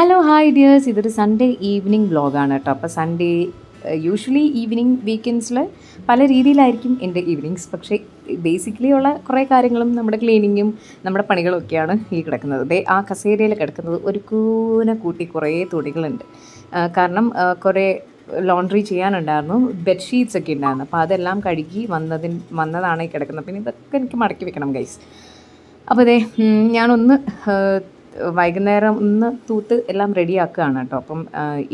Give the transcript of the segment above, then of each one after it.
Hello hi dears ഇതൊരു Sunday evening വ്ളോഗാണ് കേട്ടോ. അപ്പോൾ സൺഡേ യൂഷ്വലി ഈവനിങ് വീക്കെൻഡ്സിൽ പല രീതിയിലായിരിക്കും എന്റെ ഈവനിങ്സ് പക്ഷേ ബേസിക്കലി ഉള്ള കുറേ കാര്യങ്ങളും നമ്മുടെ ക്ലീനിങ്ങും നമ്മുടെ പണികളൊക്കെയാണ് ഈ കിടക്കുന്നത്. ദേ ആ കസേരയിൽ കിടക്കുന്നത് ഒരു കൂന കൂട്ടി കുറേ തുണികളുണ്ട്. കാരണം കുറേ ലോണ്ട്രി ചെയ്യാനുണ്ടായിരുന്നു. ബെഡ്ഷീറ്റ്സ് ഒക്കെ ഉണ്ടായിരുന്നു. അപ്പോൾ അതെല്ലാം കഴുകി വന്നതിന് വന്നതാണ് ഈ കിടക്കുന്നത്. പിന്നെ ഇതൊക്കെ എനിക്ക് മടക്കി വെക്കണം ഗൈസ് അപ്പോൾ അതെ ഞാനൊന്ന് വൈകുന്നേരം ഒന്ന് തൂത്ത് എല്ലാം റെഡിയാക്കുകയാണ് കേട്ടോ. അപ്പം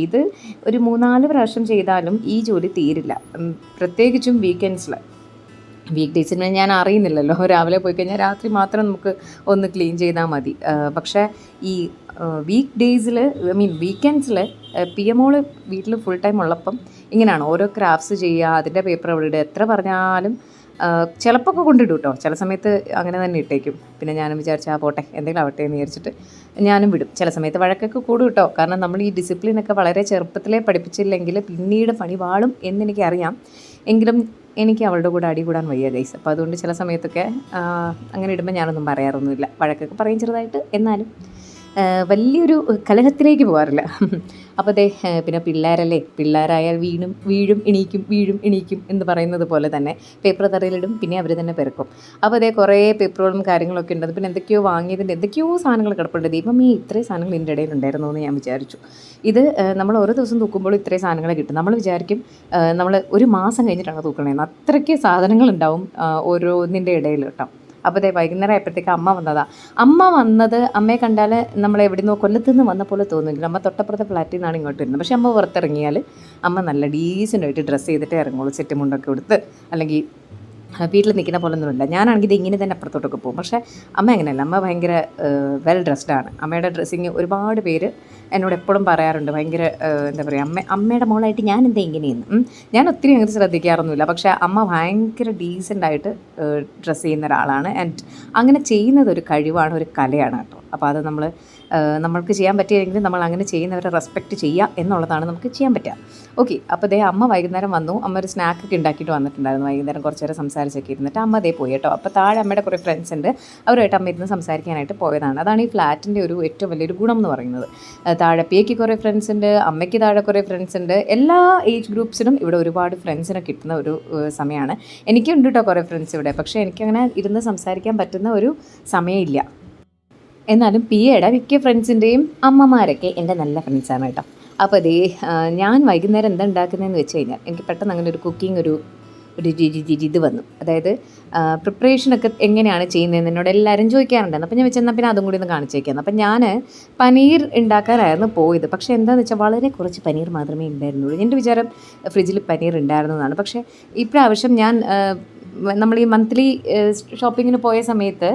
ഇത് ഒരു മൂന്നാൽ പ്രാവശ്യം ചെയ്താലും ഈ ജോലി തീരില്ല. പ്രത്യേകിച്ചും വീക്കെൻഡ്സിൽ വീക്ക് ഡേയ്സിന് ഞാൻ അറിയുന്നില്ലല്ലോ. രാവിലെ പോയി കഴിഞ്ഞാൽ രാത്രി മാത്രം നമുക്ക് ഒന്ന് ക്ലീൻ ചെയ്താൽ മതി. പക്ഷേ ഈ വീക്ക് ഡേയ്സിൽ ഐ മീൻ വീക്കെൻഡ്സിൽ പി എമ്മോൾ വീട്ടിൽ ഫുൾ ടൈം ഉള്ളപ്പം ഇങ്ങനെയാണ്. ഓരോ ക്രാഫ്റ്റ്സ് ചെയ്യുക അതിന്റെ പേപ്പർ അവിടെ എത്ര പറഞ്ഞാലും ചിലപ്പോൾ കൊണ്ടിടും കേട്ടോ ചില സമയത്ത് അങ്ങനെ തന്നെ ഇട്ടേക്കും. പിന്നെ ഞാനും വിചാരിച്ചാൽ ആ പോട്ടെ എന്തെങ്കിലും ആവട്ടെ എന്ന് വിചാരിച്ചിട്ട് ഞാനും വിടും. ചില സമയത്ത് വഴക്കൊക്കെ കൂടും കേട്ടോ കാരണം നമ്മൾ ഈ ഡിസിപ്ലിനൊക്കെ വളരെ ചെറുപ്പത്തിലേ പഠിപ്പിച്ചില്ലെങ്കിൽ പിന്നീട് പണി വാളും എന്നെനിക്കറിയാം എങ്കിലും എനിക്ക് അവളുടെ കൂടെ അടി കൂടാൻ വയ്യ ഗൈസ് അപ്പോൾ അതുകൊണ്ട് ചില സമയത്തൊക്കെ അങ്ങനെ ഇടുമ്പോൾ ഞാനൊന്നും പറയാറൊന്നുമില്ല. വഴക്കൊക്കെ പറയും ചെറുതായിട്ട് എന്നാലും. വലിയൊരു കലഹത്തിലേക്ക് പോകാറില്ല. അപ്പോൾ അതെ പിന്നെ പിള്ളേരല്ലേ? പിള്ളേരായാൽ വീണും വീഴും എണീക്കും വീഴും എണീക്കും എന്ന് പറയുന്നത് പോലെ തന്നെ പേപ്പർ തറയിലിടും പിന്നെ അവർ തന്നെ പെരക്കും അപ്പോൾ അതേ കുറേ പേപ്പറുകളും കാര്യങ്ങളൊക്കെ ഉണ്ട്. പിന്നെ എന്തൊക്കെയോ വാങ്ങിയതിന്റെ എന്തൊക്കെയോ സാധനങ്ങൾ കിടപ്പുണ്ട്. ദൈവമേ ഇത്രയും സാധനങ്ങൾ ഇതിന്റെ ഇടയിൽ ഉണ്ടായിരുന്നു എന്ന് ഞാൻ വിചാരിച്ചു. ഇത് നമ്മൾ ഓരോ ദിവസം തൂക്കുമ്പോൾ ഇത്രയും സാധനങ്ങൾ കിട്ടും. നമ്മൾ വിചാരിക്കും നമ്മൾ ഒരു മാസം കഴിഞ്ഞിട്ടാണ് തൂക്കണേന്ന് അത്രയ്ക്ക് സാധനങ്ങളുണ്ടാവും ഓരോന്നിന്റെ ഇടയിൽ കേട്ടോ. അപ്പോൾ ദേ വൈകുന്നേരം ആയപ്പോഴത്തേക്ക് അമ്മ വന്നതാണ് അമ്മ വന്നത് അമ്മയെ കണ്ടാൽ നമ്മൾ എവിടുന്നോ കൊല്ലത്തു നിന്ന് വന്ന പോലെ തോന്നുന്നില്ല. അമ്മ തൊട്ടപ്പുറത്തെ ഫ്ലാറ്റിൽ നിന്നാണ് ഇങ്ങോട്ട് വരുന്നത്. പക്ഷേ അമ്മ പുറത്തിറങ്ങിയാൽ അമ്മ നല്ല ഡീസന്റ് ആയിട്ട് ഡ്രസ്സ് ചെയ്തിട്ട് ഇറങ്ങുള്ളൂ. സെറ്റ് മുണ്ടൊക്കെ കൊടുത്ത് അല്ലെങ്കിൽ വീട്ടിൽ നിൽക്കുന്ന പോലെ ഒന്നുമില്ല ഞാനാണെങ്കിൽ ഇത് ഇങ്ങനെ തന്നെ അപ്പുറത്തോട്ടൊക്കെ പോകും. പക്ഷേ അമ്മ അങ്ങനെയല്ല. അമ്മ ഭയങ്കര വെൽ ഡ്രസ്ഡ് ആണ്. അമ്മയുടെ ഡ്രസ്സിങ് ഒരുപാട് പേര് എന്നോട് എപ്പോഴും പറയാറുണ്ട്. ഭയങ്കര എന്താ പറയുക അമ്മ അമ്മയുടെ മോളായിട്ട് ഞാൻ എന്താ ഇങ്ങനെയെന്ന്. ഞാൻ ഒത്തിരി അങ്ങനെ ശ്രദ്ധിക്കാറൊന്നുമില്ല. പക്ഷേ അമ്മ ഭയങ്കര ഡീസന്റായിട്ട് ഡ്രസ്സ് ചെയ്യുന്ന ഒരാളാണ്. ആൻഡ് അങ്ങനെ ചെയ്യുന്നത് ഒരു കഴിവാണ് ഒരു കലയാണ് കേട്ടോ. അപ്പോൾ അത് നമ്മൾ നമ്മൾക്ക് ചെയ്യാൻ പറ്റിയില്ലെങ്കിൽ നമ്മൾ അങ്ങനെ ചെയ്യുന്നവരെ റെസ്പെക്റ്റ് ചെയ്യുക എന്നുള്ളതാണ് നമുക്ക് ചെയ്യാൻ പറ്റുക. ഓക്കെ അപ്പോൾ ദേ അമ്മ വൈകുന്നേരം വന്നു. അമ്മ ഒരു സ്നാക്കൊക്കെ ഉണ്ടാക്കിയിട്ട് വന്നിട്ടുണ്ടായിരുന്നു. വൈകുന്നേരം കുറച്ച് നേരം സംസാരിച്ചൊക്കെ ഇരുന്നിട്ട് അമ്മ അതേ പോയി കേട്ടോ. അപ്പോൾ താഴെ അമ്മയുടെ കുറേ ഫ്രണ്ട്സ് ഉണ്ട്. അവരുമായിട്ട് അമ്മ ഇരുന്ന് സംസാരിക്കാനായിട്ട് പോയതാണ്. അതാണ് ഈ ഫ്ലാറ്റിന്റെ ഒരു ഏറ്റവും വലിയൊരു ഗുണം എന്ന് പറയുന്നത്. താഴെ പിയയ്ക്ക് കുറേ ഫ്രണ്ട്സ് ഉണ്ട്. അമ്മയ്ക്ക് താഴെ കുറേ ഫ്രണ്ട്സ് ഉണ്ട്. എല്ലാ ഏജ് ഗ്രൂപ്പ്സിനും ഇവിടെ ഒരുപാട് ഫ്രണ്ട്സിനെ കിട്ടുന്ന ഒരു സമയമാണ്. എനിക്കുണ്ട് കേട്ടോ കുറേ ഫ്രണ്ട്സ് ഇവിടെ. പക്ഷേ എനിക്കങ്ങനെ ഇരുന്ന് സംസാരിക്കാൻ പറ്റുന്ന ഒരു സമയമില്ല. എന്നാലും പിയയുടെ മിക്ക ഫ്രണ്ട്സിന്റെയും അമ്മമാരൊക്കെ എന്റെ നല്ല ഫ്രണ്ട്സാണ് കേട്ടോ. അപ്പോൾ അതേ ഞാൻ വൈകുന്നേരം എന്താ ഉണ്ടാക്കുന്നതെന്ന് വെച്ച് കഴിഞ്ഞാൽ എനിക്ക് പെട്ടെന്ന് അങ്ങനെ ഒരു കുക്കിംഗ് ഒരു ഒരു ഇത് വന്നു. അതായത് പ്രിപ്പറേഷനൊക്കെ എങ്ങനെയാണ് ചെയ്യുന്നതെന്ന് എന്നോട് എല്ലാവരും ചോദിക്കാറുണ്ടായിരുന്നു അപ്പോൾ ഞാൻ വെച്ചാൽ എന്നാൽ പിന്നെ അതും കൂടി ഒന്ന് കാണിച്ചേക്കാം അപ്പം ഞാൻ പനീർ ഉണ്ടാക്കാനായിരുന്നു പോയത്. പക്ഷേ എന്താണെന്ന് വെച്ചാൽ വളരെ കുറച്ച് പനീർ മാത്രമേ ഉണ്ടായിരുന്നുള്ളൂ. എന്റെ വിചാരം ഫ്രിഡ്ജിൽ പനീർ ഉണ്ടായിരുന്നതാണ് പക്ഷേ ഇപ്രാവശ്യം ഞാൻ നമ്മൾ ഈ മന്ത്ലി ഷോപ്പിങ്ങിന് പോയ സമയത്ത്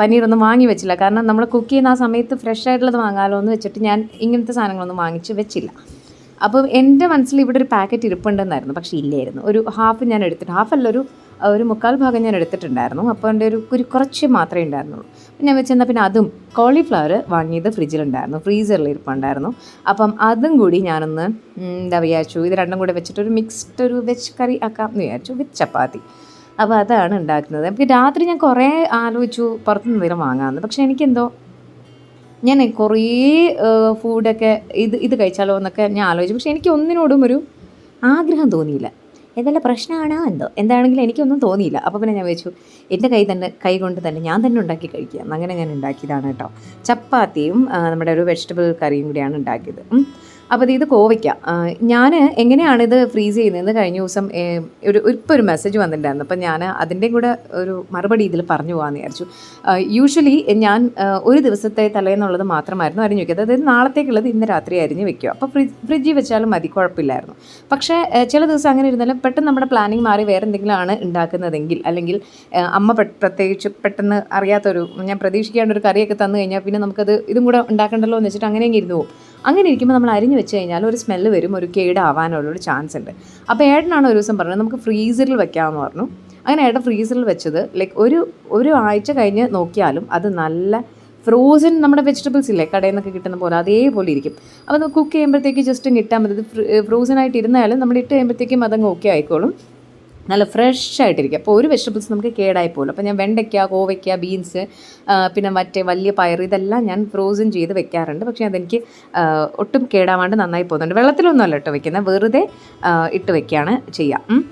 പനീറൊന്നും വാങ്ങി വെച്ചില്ല. കാരണം നമ്മൾ കുക്ക് ചെയ്യുന്ന ആ സമയത്ത് ഫ്രഷ് ആയിട്ടുള്ളത് വാങ്ങാമല്ലോ എന്ന് വെച്ചിട്ട് ഞാൻ ഇങ്ങനത്തെ സാധനങ്ങളൊന്നും വാങ്ങിച്ച് വെച്ചില്ല. അപ്പോൾ എന്റെ മനസ്സിൽ ഇവിടെ ഒരു പാക്കറ്റ് ഇരിപ്പുണ്ടെന്നായിരുന്നു. പക്ഷേ ഇല്ലായിരുന്നു. ഒരു ഹാഫ് ഞാൻ എടുത്തിട്ട് ഹാഫ് അല്ല ഒരു ഒരു മുക്കാൽ ഭാഗം ഞാൻ എടുത്തിട്ടുണ്ടായിരുന്നു. അപ്പോൾ എന്റെ ഒരു ഒരു കുറച്ച് മാത്രമേ ഉണ്ടായിരുന്നുള്ളൂ. അപ്പം ഞാൻ വെച്ചെന്നാൽ പിന്നെ അതും കോളിഫ്ലവർ വാങ്ങിയത് ഫ്രിഡ്ജിലുണ്ടായിരുന്നു. ഫ്രീസറിൽ ഇരിപ്പുണ്ടായിരുന്നു. അപ്പം അതും കൂടി ഞാനൊന്ന് എന്താ വിചാരിച്ചു. ഇത് രണ്ടും കൂടെ വെച്ചിട്ട് ഒരു മിക്സ്ഡ് ഒരു വെജ് കറി ആക്കാം എന്ന് വിചാരിച്ചു. വിത്ത് ചപ്പാത്തി. അപ്പോൾ അതാണ് ഉണ്ടാക്കുന്നത്. എനിക്ക് രാത്രി ഞാൻ കുറേ ആലോചിച്ചു പുറത്തുനിന്ന് എന്തെങ്കിലും വാങ്ങാമെന്ന്. പക്ഷേ എനിക്കെന്തോ ഞാൻ കുറേ ഫുഡൊക്കെ ഇത് ഇത് കഴിച്ചാലോ എന്നൊക്കെ ഞാൻ ആലോചിച്ചു. പക്ഷേ എനിക്ക് ഒന്നിനോടും ഒരു ആഗ്രഹം തോന്നിയില്ല. എന്തെല്ലാം പ്രശ്നമാണോ എന്തോ എന്താണെങ്കിലും എനിക്കൊന്നും തോന്നിയില്ല. അപ്പോൾ പിന്നെ ഞാൻ വെച്ചു എന്റെ കൈ തന്നെ കൈ കൊണ്ട് തന്നെ ഞാൻ തന്നെ ഉണ്ടാക്കി കഴിക്കുക അങ്ങനെ ഞാൻ ഉണ്ടാക്കിയതാണ് കേട്ടോ. ചപ്പാത്തിയും നമ്മുടെ ഒരു വെജിറ്റബിൾ കറിയും കൂടിയാണ് ഉണ്ടാക്കിയത്. അപ്പോൾ ഇത് കോവയ്ക്ക. ഞാൻ എങ്ങനെയാണ് ഇത് ഫ്രീസ് ചെയ്യുന്നതെന്ന് കഴിഞ്ഞ ദിവസം ഒരു ഇപ്പോൾ ഒരു മെസ്സേജ് വന്നിട്ടുണ്ടായിരുന്നു. അപ്പം ഞാൻ അതിന്റെ കൂടെ ഒരു മറുപടി ഇതിൽ പറഞ്ഞു പോകാമെന്ന് വിചാരിച്ചു. യൂഷ്വലി ഞാൻ ഒരു ദിവസത്തെ തലേന്നുള്ളത് മാത്രമായിരുന്നു അരിഞ്ഞു വയ്ക്കുക അതായത് നാളത്തേക്കുള്ളത് ഇന്ന് രാത്രി അരിഞ്ഞ് വെക്കുക. അപ്പോൾ ഫ്രിഡ്ജ് ഫ്രിഡ്ജിൽ വെച്ചാലും മതി കുഴപ്പമില്ലായിരുന്നു. പക്ഷേ ചില ദിവസം അങ്ങനെ ഇരുന്നാലും പെട്ടെന്ന് നമ്മുടെ പ്ലാനിങ് മാറി വേറെ എന്തെങ്കിലും ആണ് ഉണ്ടാക്കുന്നതെങ്കിൽ അല്ലെങ്കിൽ അമ്മ പ്രത്യേകിച്ച് പെട്ടെന്ന് അറിയാത്തൊരു ഞാൻ പ്രതീക്ഷിക്കാണ്ട് ഒരു കറിയൊക്കെ തന്നു കഴിഞ്ഞാൽ പിന്നെ നമുക്കത് ഇതും കൂടെ ഉണ്ടാക്കണ്ടല്ലോ എന്ന് വെച്ചിട്ട് അങ്ങനെയെങ്കിലും ഇരുന്ന് പോകും അങ്ങനെ ഇരിക്കുമ്പോൾ നമ്മൾ അരിഞ്ഞ് വെച്ച് കഴിഞ്ഞാൽ ഒരു സ്മെല്ല് വരും ഒരു കേടാവാനുള്ള ഒരു ചാൻസ് ഉണ്ട്. അപ്പോൾ ഏട്ടനാണ് ഒരു ദിവസം പറഞ്ഞത് നമുക്ക് ഫ്രീസറിൽ വെക്കാമെന്ന് പറഞ്ഞു. അങ്ങനെ ഏട്ടൻ ഫ്രീസറിൽ വെച്ചത് ലൈക്ക് ഒരു ഒരു ആഴ്ച കഴിഞ്ഞ് നോക്കിയാലും അത് നല്ല ഫ്രോസൺ നമ്മുടെ വെജിറ്റബിൾസ് ഇല്ലേ കടയിൽ നിന്നൊക്കെ കിട്ടുന്ന പോലെ അതേപോലെ ഇരിക്കും. അപ്പോൾ നമുക്ക് കുക്ക് ചെയ്യുമ്പോഴത്തേക്ക് ജസ്റ്റ് കിട്ടാൻ പറ്റും ഫ്രോസൺ ആയിട്ട് ഇരുന്നാലും നമ്മൾ ഇട്ട് കഴിയുമ്പോഴത്തേക്കും അതങ്ങ് ഓക്കെ ആയിക്കോളും. നല്ല ഫ്രഷ് ആയിട്ടിരിക്കും. അപ്പോൾ ഒരു വെജിറ്റബിൾസ് നമുക്ക് കേടായി പോകുമല്ലോ അപ്പോൾ ഞാൻ വെണ്ടയ്ക്ക കോവയ്ക്ക ബീൻസ് പിന്നെ മറ്റേ വലിയ പയർ ഇതെല്ലാം ഞാൻ ഫ്രോസൺ ചെയ്ത് വെക്കാറുണ്ട്. പക്ഷേ അതെനിക്ക് ഒട്ടും കേടാവാണ്ട് നന്നായി പോകുന്നുണ്ട്. വെള്ളത്തിലൊന്നും അല്ല കേട്ടോ വെക്കുന്നത് വെറുതെ ഇട്ട് വെക്കുകയാണ് ചെയ്യുക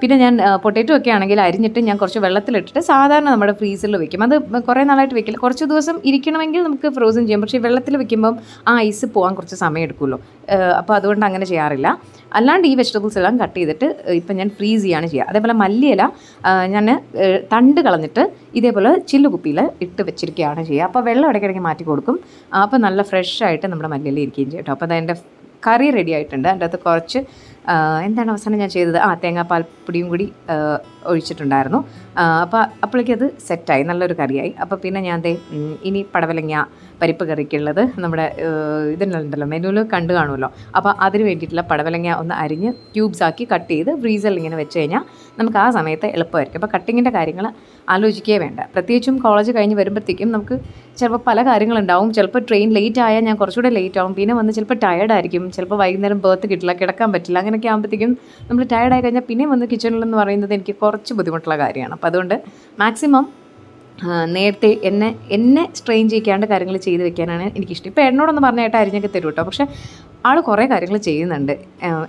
പിന്നെ ഞാൻ പൊട്ടേറ്റോ ഒക്കെ ആണെങ്കിൽ അരിഞ്ഞിട്ട് ഞാൻ കുറച്ച് വെള്ളത്തിലിട്ടിട്ട് സാധാരണ നമ്മുടെ ഫ്രീസറിൽ വെക്കും. അത് കുറേ നാളായിട്ട് വെക്കില്ല. കുറച്ച് ദിവസം ഇരിക്കണമെങ്കിൽ നമുക്ക് ഫ്രോസൺ ചെയ്യാം. പക്ഷേ വെള്ളത്തിൽ വെക്കുമ്പം ആ ഐസ് പോകാൻ കുറച്ച് സമയം എടുക്കുമല്ലോ. അപ്പോൾ അതുകൊണ്ട് അങ്ങനെ ചെയ്യാറില്ല. അല്ലാണ്ട് ഈ വെജിറ്റബിൾസ് എല്ലാം കട്ട് ചെയ്തിട്ട് ഇപ്പം ഞാൻ ഫ്രീസ് ചെയ്യാണ് ചെയ്യുക. അതേപോലെ മല്ലിയില ഞാൻ തണ്ട് കളഞ്ഞിട്ട് ഇതേപോലെ ചില്ല് കുപ്പിയിൽ ഇട്ട് വെച്ചിരിക്കുകയാണ് ചെയ്യുക. അപ്പോൾ വെള്ളം ഇടയ്ക്കിടയ്ക്ക് മാറ്റി കൊടുക്കും. അപ്പോൾ നല്ല ഫ്രഷ് ആയിട്ട് നമ്മുടെ മല്ലിയില ഇരിക്കുകയും ചെയ്യും കേട്ടോ. അപ്പോൾ അതെന്റെ കറി റെഡി ആയിട്ടുണ്ട്. അതിന്റെ അകത്ത് കുറച്ച് എന്താണ് അവസാനം ഞാൻ ചെയ്തത്? ആ തേങ്ങാപ്പാൽ പൊടിയും കൂടി ഒഴിച്ചിട്ടുണ്ടായിരുന്നു. അപ്പോൾ അപ്പോഴേക്കും അത് സെറ്റായി നല്ലൊരു കറിയായി. അപ്പോൾ പിന്നെ ഞാൻ ദേ ഇനി പടവലങ്ങ പരിപ്പ് കറിക്കുള്ളത് നമ്മുടെ ഇതിനുണ്ടല്ലോ മെനുവിൽ കണ്ടു കാണുമല്ലോ. അപ്പോൾ അതിന് വേണ്ടിയിട്ടുള്ള പടവലങ്ങ ഒന്ന് അരിഞ്ഞ് ക്യൂബ്സ് ആക്കി കട്ട് ചെയ്ത് ഫ്രീസറിൽ ഇങ്ങനെ വെച്ച് കഴിഞ്ഞാൽ നമുക്ക് ആ സമയത്ത് എളുപ്പമായിരിക്കും. അപ്പോൾ കട്ടിങ്ങിന്റെ കാര്യങ്ങൾ ആലോചിക്കുകയേ വേണ്ട. പ്രത്യേകിച്ചും കോളേജ് കഴിഞ്ഞ് വരുമ്പോഴത്തേക്കും നമുക്ക് ചിലപ്പോൾ പല കാര്യങ്ങളുണ്ടാവും. ചിലപ്പോൾ ട്രെയിൻ ലേറ്റ് ആയാൽ ഞാൻ കുറച്ചുകൂടെ ലേറ്റ് ആവും. പിന്നെ വന്ന് ചിലപ്പോൾ ടയേർഡായിരിക്കും ചിലപ്പോൾ വൈകുന്നേരം ബർത്ത് കിട്ടില്ല കിടക്കാൻ പറ്റില്ല അങ്ങനെയൊക്കെ ആകുമ്പോഴത്തേക്കും നമ്മൾ ടയർഡായി കഴിഞ്ഞാൽ പിന്നെ വന്ന് കിച്ചണിലെന്ന് പറയുന്നത് എനിക്ക് കുറച്ച് ബുദ്ധിമുട്ടുള്ള കാര്യമാണ്. അപ്പോൾ അതുകൊണ്ട് മാക്സിമം നേരത്തെ എന്നെ എന്നെ സ്ട്രെയിൻ ചെയ്യിക്കാണ്ട് കാര്യങ്ങൾ ചെയ്ത് വെക്കാനാണ് എനിക്കിഷ്ടം. ഇപ്പോൾ എന്നോടൊന്ന് പറഞ്ഞായിട്ട് അരിഞ്ഞൊക്കെ തരും കേട്ടോ പക്ഷേ ആൾ കുറേ കാര്യങ്ങൾ ചെയ്യുന്നുണ്ട്.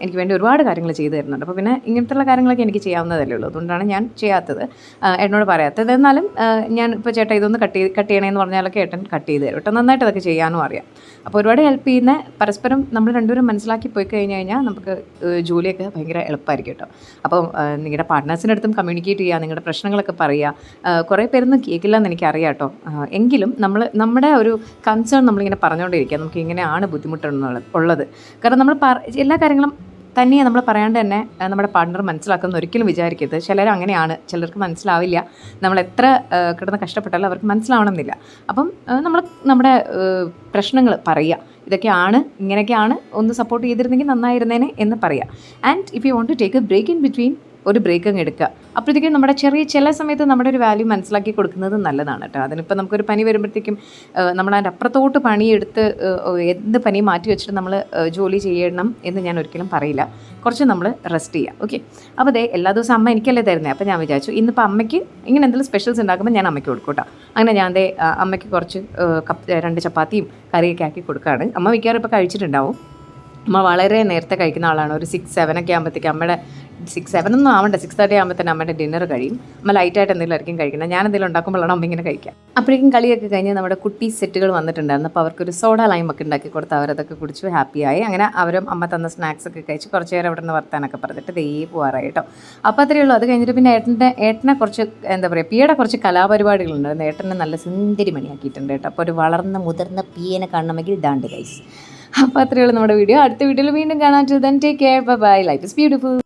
എനിക്ക് വേണ്ടി ഒരുപാട് കാര്യങ്ങൾ ചെയ്തു തരുന്നുണ്ട്. അപ്പോൾ പിന്നെ ഇങ്ങനത്തുള്ള കാര്യങ്ങളൊക്കെ എനിക്ക് ചെയ്യാവുന്നതല്ലേ ഉള്ളൂ. അതുകൊണ്ടാണ് ഞാൻ ചെയ്യാത്തത്. എന്നോട് പറയാത്തത്. എന്നാലും ഞാൻ ഇപ്പോൾ ചേട്ടൻ ഇതൊന്ന് കട്ട് ചെയ്ത് കട്ട് ചെയ്യണമെന്ന് പറഞ്ഞാലൊക്കെ ഏട്ടൻ കട്ട് ചെയ്ത് തരും കേട്ടോ. നന്നായിട്ട് അതൊക്കെ ചെയ്യാനും അറിയാം. അപ്പോൾ ഒരുപാട് ഹെൽപ്പ് ചെയ്യുന്ന പരസ്പരം നമ്മൾ രണ്ടുപേരും മനസ്സിലാക്കി പോയി കഴിഞ്ഞ് കഴിഞ്ഞാൽ നമുക്ക് ജോലിയൊക്കെ ഭയങ്കര എളുപ്പമായിരിക്കും കേട്ടോ. അപ്പോൾ നിങ്ങളുടെ പാർട്ട്നേഴ്സിന്റെ അടുത്തും കമ്മ്യൂണിക്കേറ്റ് ചെയ്യുക നിങ്ങളുടെ പ്രശ്നങ്ങളൊക്കെ പറയുക കുറേ പേരൊന്നും കേൾക്കില്ല എന്ന് എനിക്കറിയാം കേട്ടോ. എങ്കിലും നമ്മൾ നമ്മുടെ ഒരു കൺസേൺ നമ്മളിങ്ങനെ പറഞ്ഞുകൊണ്ടിരിക്കുക. നമുക്ക് ഇങ്ങനെയാണ് ബുദ്ധിമുട്ടുള്ളത് ഉള്ളത്. കാരണം നമ്മൾ എല്ലാ കാര്യങ്ങളും തന്നെയാണ് നമ്മൾ പറയാണ്ട് തന്നെ നമ്മുടെ പാർട്ട്ണർ മനസ്സിലാക്കുന്ന ഒരിക്കലും വിചാരിക്കരുത്. ചിലർ അങ്ങനെയാണ്. ചിലർക്ക് മനസ്സിലാവില്ല. നമ്മൾ എത്ര കിടന്ന് കഷ്ടപ്പെട്ടാലും അവർക്ക് മനസ്സിലാവണമെന്നില്ല. അപ്പം നമ്മൾ നമ്മുടെ പ്രശ്നങ്ങൾ പറയുക. ഇതൊക്കെയാണ് ഇങ്ങനെയൊക്കെയാണ് ഒന്ന് സപ്പോർട്ട് ചെയ്തിരുന്നെങ്കിൽ നന്നായിരുന്നേനെ എന്ന് പറയുക. And if you want to take a break in between ഒരു ബ്രേക്ക് അങ്ങ് എടുക്കുക. അപ്പോഴത്തേക്കും നമ്മുടെ ചെറിയ ചില സമയത്ത് നമ്മുടെ ഒരു വാല്യൂ മനസ്സിലാക്കി കൊടുക്കുന്നത് നല്ലതാണ് കേട്ടോ. അതിനിപ്പോൾ നമുക്കൊരു പനി വരുമ്പോഴത്തേക്കും നമ്മൾ അതിന്റെ അപ്പുറത്തോട്ട് പണിയെടുത്ത് എന്ത് പനി മാറ്റി വെച്ചിട്ട് നമ്മൾ ജോലി ചെയ്യണം എന്ന് ഞാൻ ഒരിക്കലും പറയില്ല. കുറച്ച് നമ്മൾ റെസ്റ്റ് ചെയ്യാം ഓക്കെ അപ്പോൾ അതെ എല്ലാ ദിവസവും അമ്മ എനിക്കല്ലേ തരുന്നത് അപ്പോൾ ഞാൻ വിചാരിച്ചു ഇന്നിപ്പോൾ അമ്മയ്ക്ക് ഇങ്ങനെ എന്തെങ്കിലും സ്പെഷ്യൽസ് ഉണ്ടാക്കുമ്പോൾ ഞാൻ അമ്മയ്ക്ക് കൊടുക്കും കേട്ടോ. അങ്ങനെ ഞാൻ ദേ അമ്മയ്ക്ക് കുറച്ച് കപ്പ് രണ്ട് ചപ്പാത്തിയും കറിയൊക്കെ ആക്കി കൊടുക്കുകയാണ്. അമ്മ മിക്കവാറും ഇപ്പോൾ കഴിച്ചിട്ടുണ്ടാവും. അമ്മ വളരെ നേരത്തെ കഴിക്കുന്ന ആളാണ്. ഒരു സിക്സ് ഒക്കെ ആകുമ്പോഴത്തേക്ക് അമ്മയുടെ സിക്സ് സെവൻ ഒന്നും ആവണ്ട. സിക്സ് തേർട്ടി ആകുമ്പോൾ തന്നെ അമ്മയുടെ ഡിന്നർ കഴിയും. അമ്മ ലൈറ്റായിട്ട് എന്തെങ്കിലും ആയിരിക്കും കഴിക്കുന്നത് ഞാൻ എന്തെങ്കിലും ഉണ്ടാക്കുമ്പോഴാണ് അമ്മ ഇങ്ങനെ കഴിക്കുക. അപ്പോഴേക്കും കളിയൊക്കെ കഴിഞ്ഞ് നമ്മുടെ കുട്ടി സെറ്റുകൾ വന്നിട്ടുണ്ടായിരുന്നു. അപ്പോൾ അവർക്കൊരു സോഡ ലൈമൊക്കെ ഉണ്ടാക്കി കൊടുത്ത് അവരതൊക്കെ കുടിച്ചു ഹാപ്പിയായി അങ്ങനെ അവരും അമ്മ തന്ന സ്നാക്സ് ഒക്കെ കഴിച്ച് കുറച്ച് നേരം അവിടെ നിന്ന് വർത്താനൊക്കെ പറഞ്ഞിട്ട് ദേ പോകാറായി കേട്ടോ. അപ്പോൾ അത്രയേ ഉള്ളൂ. അത് കഴിഞ്ഞിട്ട് പിന്നെ ഏട്ടന്റെ ഏട്ടനെ കുറച്ച് എന്താ പറയുക പിയുടെ കുറച്ച് കലാപരിപാടികളുണ്ടായിരുന്നു ഏട്ടനെ നല്ല സുന്ദരി മണിയാക്കിയിട്ടുണ്ട് കേട്ടോ. അപ്പോൾ ഒരു വളർന്ന മുതിർന്ന പിയനെ കാണണമെങ്കിൽ ഇതാണ്ട് ഗൈസ് അപ്പോൾ അത്രയേ ഉള്ളൂ നമ്മുടെ വീഡിയോ. അടുത്ത വീഡിയോയിൽ വീണ്ടും കാണാൻ take care bye life is beautiful